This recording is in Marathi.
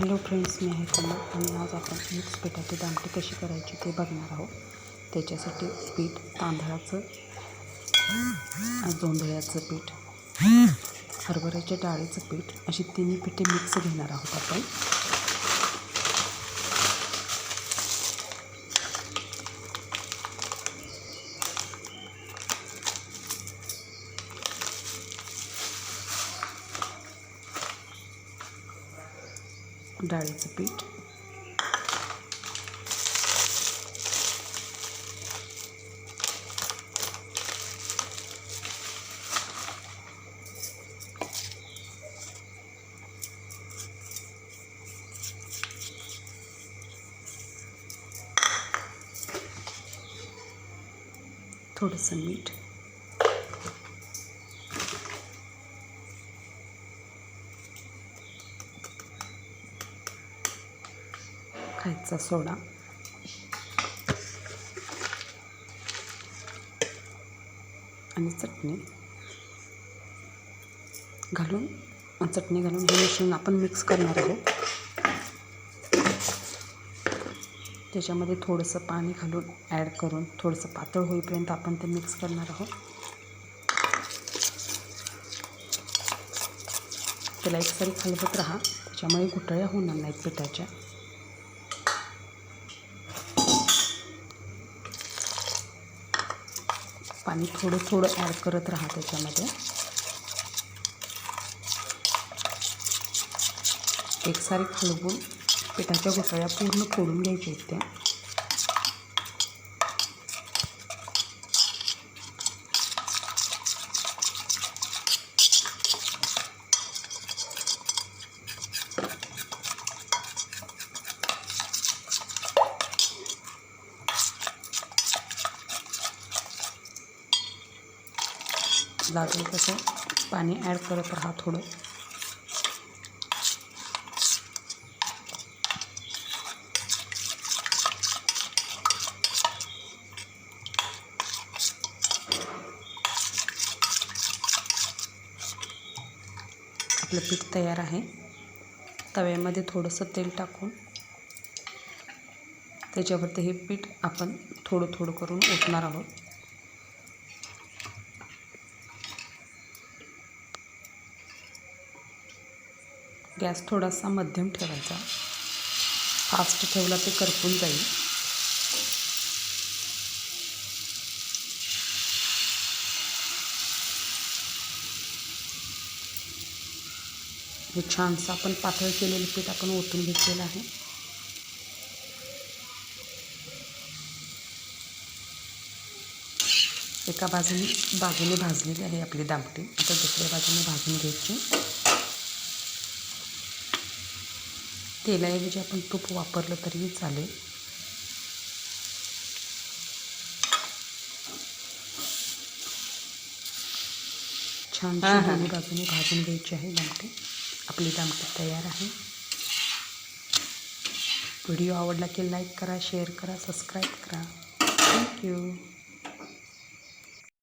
हॅलो फ्रेंड्स मी आहे कोमल. आणि आज आपण मिक्स पिठाची दामटी कशी करायची ते बघणार आहोत. त्याच्यासाठी पीठ तांदळाचं जोंधळ्याचं पीठ हरभऱ्याच्या डाळीचं पीठ अशी तिन्ही पिठे मिक्स घेणार आहोत आपण. डाळीचं पीठ. थोडंसं मीठ. खायचा सोडा. आणि चटणी. घालून चटणी घालून हे मिश्रण आपण मिक्स करणार आहोत. त्याच्यामध्ये थोडंसं पाणी घालून ॲड करून थोडंसं पातळ होईपर्यंत आपण ते मिक्स करणार आहोत. त्याला एकसारी हलवत राहा. त्याच्यामुळे घुटळ्या होणार नाहीत पिठाच्या. पाणी थोडं थोडं ॲड करत राहा त्याच्यामध्ये. एकसारी हलवून पिठाच्या घोसाळ्या पूर्ण फोडून घ्यायच्या आहेत त्या. लागेल तसं पाणी ॲड करत राहा थोडं. आपलं पीठ तयार आहे. तव्यामध्ये थोडंसं तेल टाकून त्याच्यावरती हे पीठ आपण थोडं थोडं करून ओतणार आहोत. गॅस थोडासा मध्यम ठेवायचा. फास्ट ठेवला ते करपून जाईल. हे छानसं आपण पातळ केलेलं पीठ आपण ओतून घेतलेलं आहे. एका बाजूने बाजूने भाजलेली आहे आपली दामटी. आता दुसऱ्या बाजूने भाजून घ्यायची. तेलाऐवजी आपण तूप वापरलं तरीही चालेल. छान दोन्ही बाजूने भाजून घ्यायची आहे दामटी आपली दामटी तयार आहे. व्हिडिओ आवडला की लाईक करा शेअर करा सबस्क्राईब करा. थँक्यू